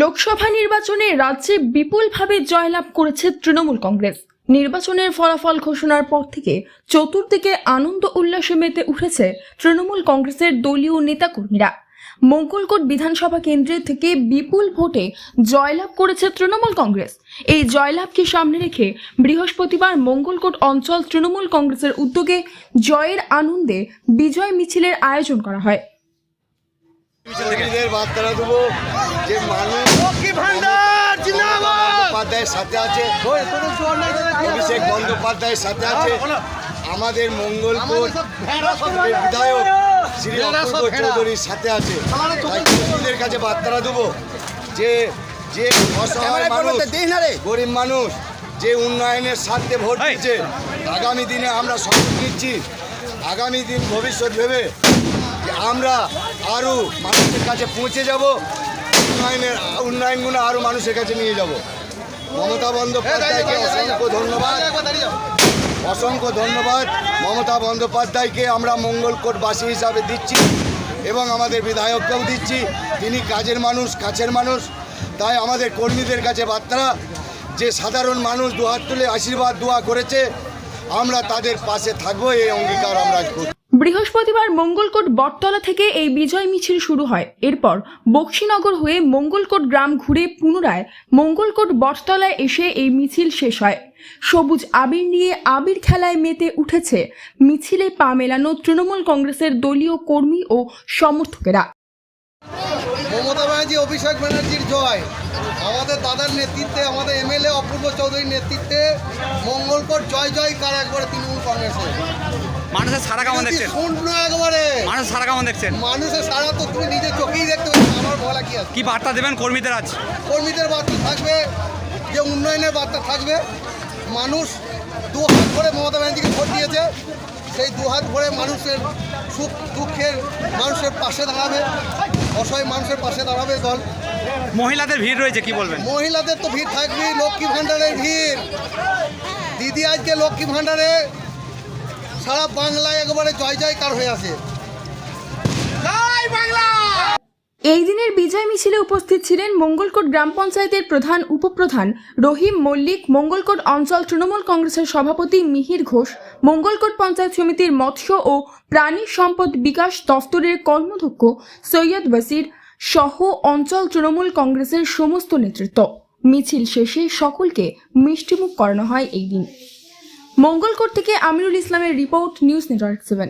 লোকসভা নির্বাচনে রাজ্যে বিপুলভাবে জয়লাভ করেছে তৃণমূল কংগ্রেস। নির্বাচনের ফলাফল ঘোষণার পর থেকে চতুর্দিকে আনন্দ উল্লাসে মেতে উঠেছে তৃণমূল কংগ্রেসের দলীয় নেতাকর্মীরা। মঙ্গলকোট বিধানসভা কেন্দ্রে থেকে বিপুল ভোটে জয়লাভ করেছে তৃণমূল কংগ্রেস। এই জয়লাভকে সামনে রেখে বৃহস্পতিবার মঙ্গলকোট অঞ্চল তৃণমূল কংগ্রেসের উদ্যোগে জয়ের আনন্দে বিজয় মিছিলের আয়োজন করা হয়। যে মানুষ বন্দ্যোপাধ্যায়ের সাথে আছে অভিষেক বন্দ্যোপাধ্যায়ের সাথে আছে আমাদের মঙ্গলপুর বিধায়ক শ্রী অপূর্ব চৌধুরীর সাথে আছে। তাই কাছে বার্তাটা দেবো যে যে অসহায় মানুষ গরিব মানুষ যে উন্নয়নের স্বার্থে ভোট দিচ্ছে আগামী দিনে আমরা শপথ নিচ্ছি। আগামী দিন ভবিষ্যৎ ভেবে যে আমরা আরও মানুষের কাছে পৌঁছে যাব। উন্নয়নের উন্নয়নগুলো আরও মানুষের কাছে নিয়ে যাব। মমতা বন্দ্যোপাধ্যায়কে অসংখ্য ধন্যবাদ। অসংখ্য ধন্যবাদ। মমতা বন্দ্যোপাধ্যায়কে আমরা মঙ্গলকোটবাসী হিসাবে দিচ্ছি এবং আমাদের বিধায়ককেও দিচ্ছি। তিনি কাজের মানুষ কাছের মানুষ। তাই আমাদের কর্মীদের কাছে বার্তা যে সাধারণ মানুষ দুহাত তুলে আশীর্বাদ দোয়া করেছে আমরা তাদের পাশে থাকব এই অঙ্গীকার আমরা করছি বৃহস্পতিবার মঙ্গলকোট বটতলা থেকে এই বিজয় মিছিল শুরু হয়। এরপর বক্সিনগর হয়ে মঙ্গলকোট গ্রাম ঘুরে পুনরায় মঙ্গলকোট বটতলায় এসে এই মিছিল শেষ হয়। সবুজ আবির নিয়ে আবির খেলায় মেতে উঠেছে মিছিলে পা মেলানো তৃণমূল কংগ্রেসের দলীয় কর্মী ও সমর্থকেরা। মমতা ব্যানার্জি, অভিষেক ব্যানার্জির জয়। আমাদের দাদার নেতৃত্বে, আমাদের এমএলএ অপূর্ব চৌধুরীর নেতৃত্বে মঙ্গলকোট জয় জয় কার একবারে তৃণমূল কংগ্রেসের? মানুষের সারা কেমন দেখছেন? শূন্য একবারে? মানুষ সারা কেমন দেখছেন? মানুষের সারা তো তুমি নিজের চোখেই দেখতে পাচ্ছ আমার বলা কি আছে? কি বার্তা দেবেন কর্মীদের আজ? কর্মীদের বার্তা থাকবে যে উন্নয়নের বার্তা থাকবে। মানুষ দু হাত ভরে মমতা ব্যানার্জিকে ভোট দিয়েছে সেই দু হাত ভরে মানুষের সুখ দুঃখের মানুষের পাশে দাঁড়াবে অসহায় মানুষের পাশে দাঁড়াবে দল। মহিলাদের ভিড় রয়েছে কি বলবেন? মহিলাদের তো ভিড় থাকবেই লক্ষ্মী ভাণ্ডারের ভিড়। দিদি আজকে লক্ষ্মী ভাণ্ডারে সারা বাংলায় একেবারে জয় জয়কার হয়ে আছে। এই দিনের বিজয় মিছিলে উপস্থিত ছিলেন মঙ্গলকোট গ্রাম পঞ্চায়েতের প্রধান উপপ্রধান রহিম মল্লিক, মঙ্গলকোট অঞ্চল তৃণমূল কংগ্রেসের সভাপতি মিহির ঘোষ, মঙ্গলকোট পঞ্চায়েত সমিতির মৎস্য ও প্রাণী সম্পদ বিকাশ দফতরের কর্মধ্যক্ষ সৈয়দ বসির, সহ অঞ্চল তৃণমূল কংগ্রেসের সমস্ত নেতৃত্ব। মিছিল শেষে সকলকে মিষ্টিমুখ করানো হয় এই দিন। মঙ্গলকোট থেকে আমিরুল ইসলামের রিপোর্ট নিউজ নেটওয়ার্ক সেভেন।